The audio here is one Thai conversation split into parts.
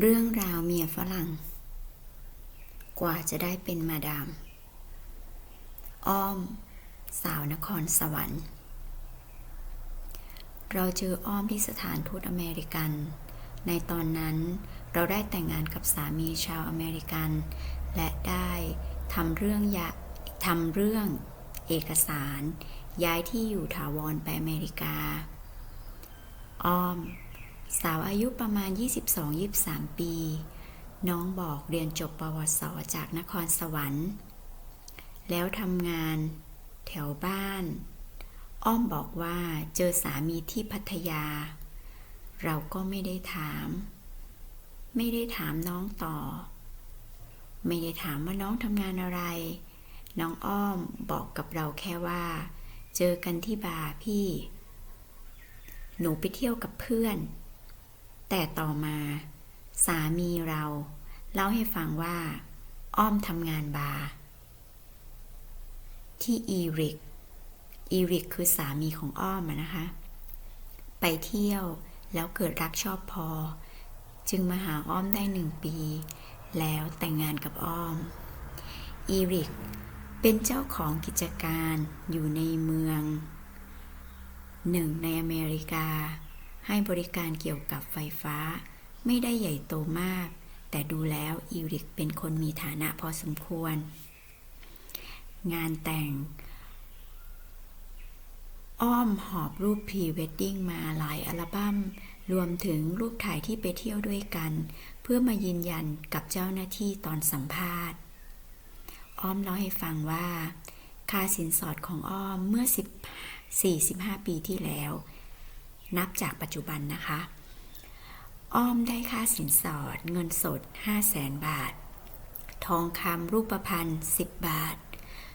เรื่องราวเมียฝรั่ง กว่าจะได้เป็นมาดาม อ้อม สาวนครสวรรค์ เราเจออ้อมที่สถานทูตอเมริกัน ในตอนนั้นเราได้แต่งงานกับสามีชาวอเมริกัน และได้ทำเรื่องยะทำเรื่องเอกสาร ย้ายที่อยู่ถาวรไปอเมริกา อ้อม สาวอายุประมาณ 22-23 ปี น้องบอกเรียนจบปวสจากนครสวรรค์ แล้วทำงานแถวบ้าน อ้อมบอกว่าเจอสามีที่พัทยา เราก็ไม่ได้ถาม ไม่ได้ถามน้องต่อ ไม่ได้ถามว่าน้องทำงานอะไร น้องอ้อมบอกกับเราแค่ว่า เจอกันที่บาร์พี่ หนูไปเที่ยวกับเพื่อน แต่ต่อมา สามีเราเล่าให้ฟังว่า อ้อมทำงานบาร์ที่อีริก อีริกคือสามีของอ้อมนะคะ ไปเที่ยวแล้วเกิดรักชอบพอ จึงมาหาอ้อมได้หนึ่งปี แล้วแต่งงานกับอ้อม อีริกเป็นเจ้าของกิจการอยู่ในเมืองหนึ่งในอเมริกา ให้บริการเกี่ยวกับไฟฟ้า ไม่ได้ใหญ่โตมาก แต่ดูแล้วอีริกเป็นคนมีฐานะพอสมควร งานแต่ง อ้อมหอบรูปพรีเวดดิ้งมาหลายอัลบั้ม รวมถึงรูปถ่ายที่ไปเที่ยวด้วยกัน เพื่อมายืนยันกับเจ้าหน้าที่ตอนสัมภาษณ์ อ้อมเล่าให้ฟังว่า ค่าสินสอดของอ้อมเมื่อ10 45 ปีที่แล้ว นับจากปัจจุบันนะคะ อ้อมได้ค่าสินสอดเงินสด 5 0 0แสนบาท ทองคำรูปพรรณ10 บาท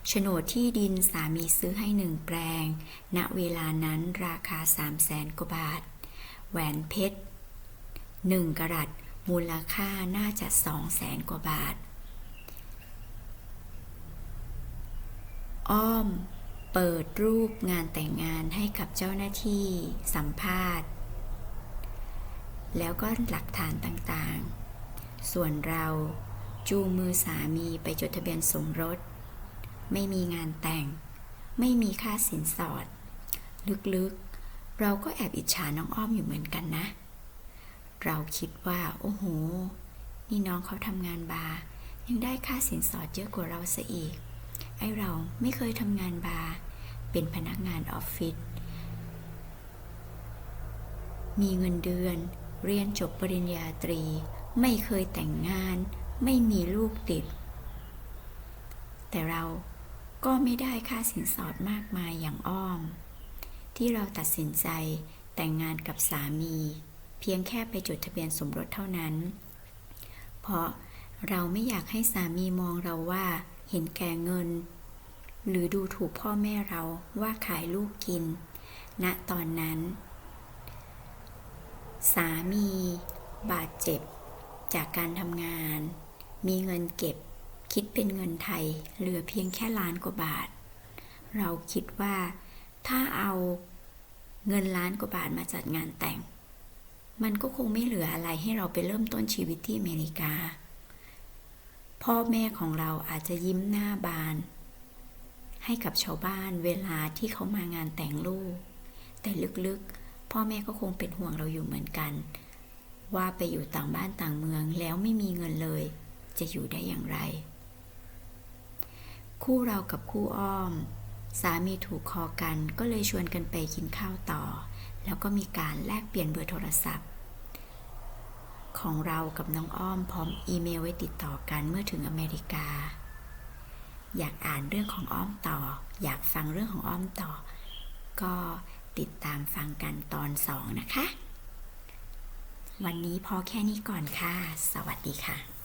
โฉนดที่ดินสามีซื้อให้หนึ่งแปลง ณ เวลานั้นราคา 3 0 0แสนกว่าบาท แหวนเพชร1กะรัตมูลค่าน่าจะ2 0 0แสนกว่าบาท อ้อม เปิดรูปงานแต่งงานให้กับเจ้าหน้าที่สัมภาษณ์ แล้วก็หลักฐานต่างๆ ส่วนเราจูงมือสามีไปจดทะเบียนสมรส ไม่มีงานแต่ง ไม่มีค่าสินสอด ลึกๆ เราก็แอบอิจฉาน้องอ้อมอยู่เหมือนกันนะ เราคิดว่า โอ้โห นี่น้องเขาทำงานบาร์ยังได้ค่าสินสอดเยอะกว่าเราซะอีก ไอเราไม่เคยทำงานบาร์เป็นพนักงานออฟฟิศมีเงินเดือน เรียนจบปริญญาตรี ไม่เคยแต่งงาน ไม่มีลูกติด แต่เราก็ไม่ได้ค่าสินสอดมากมายอย่างอ้อม ที่เราตัดสินใจแต่งงานกับสามี เพียงแค่ไปจดทะเบียนสมรสเท่านั้น เพราะเราไม่อยากให้สามีมองเราว่า เห็นแก่เงิน หรือดูถูกพ่อแม่เราว่าขายลูกกินณตอนนั้น สามี บาดเจ็บ จากการทำงาน มีเงินเก็บ คิดเป็นเงินไทยเหลือเพียงแค่ล้านกว่าบาท เราคิดว่าถ้าเอาเงินล้านกว่าบาทมาจัดงานแต่ง มันก็คงไม่เหลืออะไรให้เราไปเริ่มต้นชีวิตที่อเมริกา พ่อแม่ของเราอาจจะยิ้มหน้าบาน ให้กับชาวบ้านเวลาที่เขามางานแต่งลูก แต่ลึกๆ พ่อแม่ก็คงเป็นห่วงเราอยู่เหมือนกัน ว่าไปอยู่ต่างบ้านต่างเมืองแล้วไม่มีเงินเลย จะอยู่ได้อย่างไร คู่เรากับคู่อ้อม สามีถูกคอกันก็เลยชวนกันไปกินข้าวต่อ แล้วก็มีการแลกเปลี่ยนเบอร์โทรศัพท์ ของเรากับน้องอ้อมพร้อมอีเมลไว้ติดต่อกันเมื่อถึงอเมริกา อยากอ่านเรื่องของอ้อมต่อ อยากฟังเรื่องของอ้อมต่อ ก็ติดตามฟังกันตอนสองนะคะ วันนี้พอแค่นี้ก่อนค่ะ สวัสดีค่ะ